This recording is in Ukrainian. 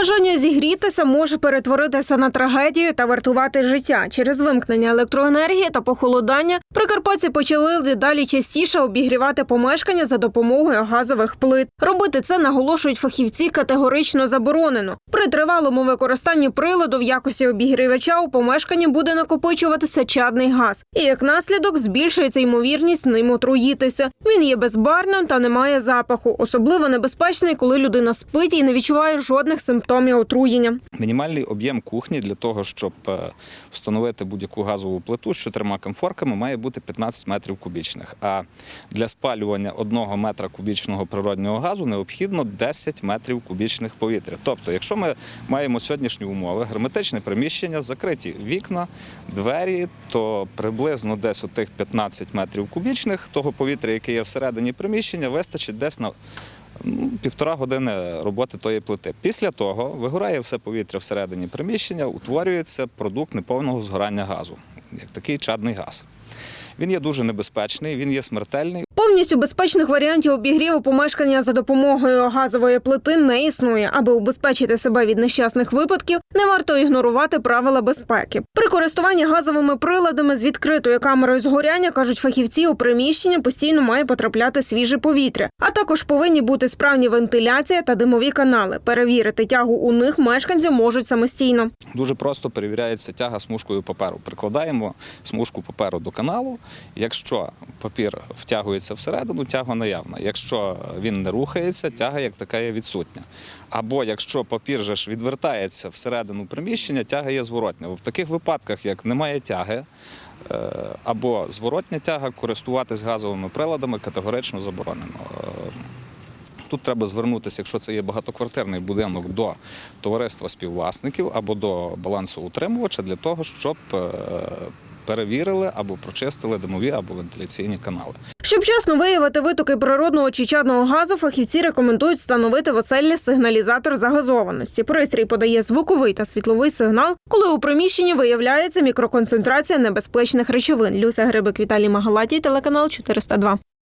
Бажання зігрітися може перетворитися на трагедію та вартувати життя. Через вимкнення електроенергії та похолодання прикарпатці почали дедалі частіше обігрівати помешкання за допомогою газових плит. Робити це наголошують фахівці категорично заборонено. При тривалому використанні приладу в якості обігрівача у помешканні буде накопичуватися чадний газ, і як наслідок збільшується ймовірність ним отруїтися. Він є безбарвним та не має запаху. Особливо небезпечний, коли людина спить і не відчуває жодних симптомів отруєння. Мінімальний об'єм кухні для того, щоб е, встановити будь-яку газову плиту з чотирма комфорками, має бути 15 метрів кубічних. А для спалювання одного метра кубічного природнього газу необхідно 10 метрів кубічних повітря. Тобто, якщо ми маємо сьогоднішні умови, герметичне приміщення, закриті вікна, двері, то приблизно десь отих 15 метрів кубічних того повітря, яке є всередині приміщення, вистачить десь на ну, півтора години роботи тої плити. Після того вигорає все повітря всередині приміщення, утворюється продукт неповного згорання газу, як такий чадний газ. Він є дуже небезпечний, він є смертельний. Повністю безпечних варіантів обігріву помешкання за допомогою газової плити не існує. Аби убезпечити себе від нещасних випадків, не варто ігнорувати правила безпеки. При користуванні газовими приладами з відкритою камерою згоряння кажуть фахівці, у приміщення постійно має потрапляти свіже повітря, а також повинні бути справні вентиляція та димові канали. Перевірити тягу у них мешканці можуть самостійно. Дуже просто перевіряється тяга смужкою паперу. Прикладаємо смужку паперу до каналу. Якщо папір втягується всередину, тяга наявна. Якщо він не рухається, тяга як така є відсутня. Або якщо папір же ж відвертається всередину приміщення, тяга є зворотня. В таких випадках, як немає тяги, е, або зворотня тяга, користуватись газовими приладами категорично заборонено. Е, Тут треба звернутися, якщо це є багатоквартирний будинок, до товариства співвласників або до балансоутримувача для того, щоб е, перевірили або прочистили димові або вентиляційні канали. Щоб чесно виявити витоки природного чи чадного газу, фахівці рекомендують встановити в оселі сигналізатор загазованості. Пристрій подає звуковий та світловий сигнал, коли у приміщенні виявляється мікроконцентрація небезпечних речовин. Люся Грибик, Віталій Магалатій, телеканал 402.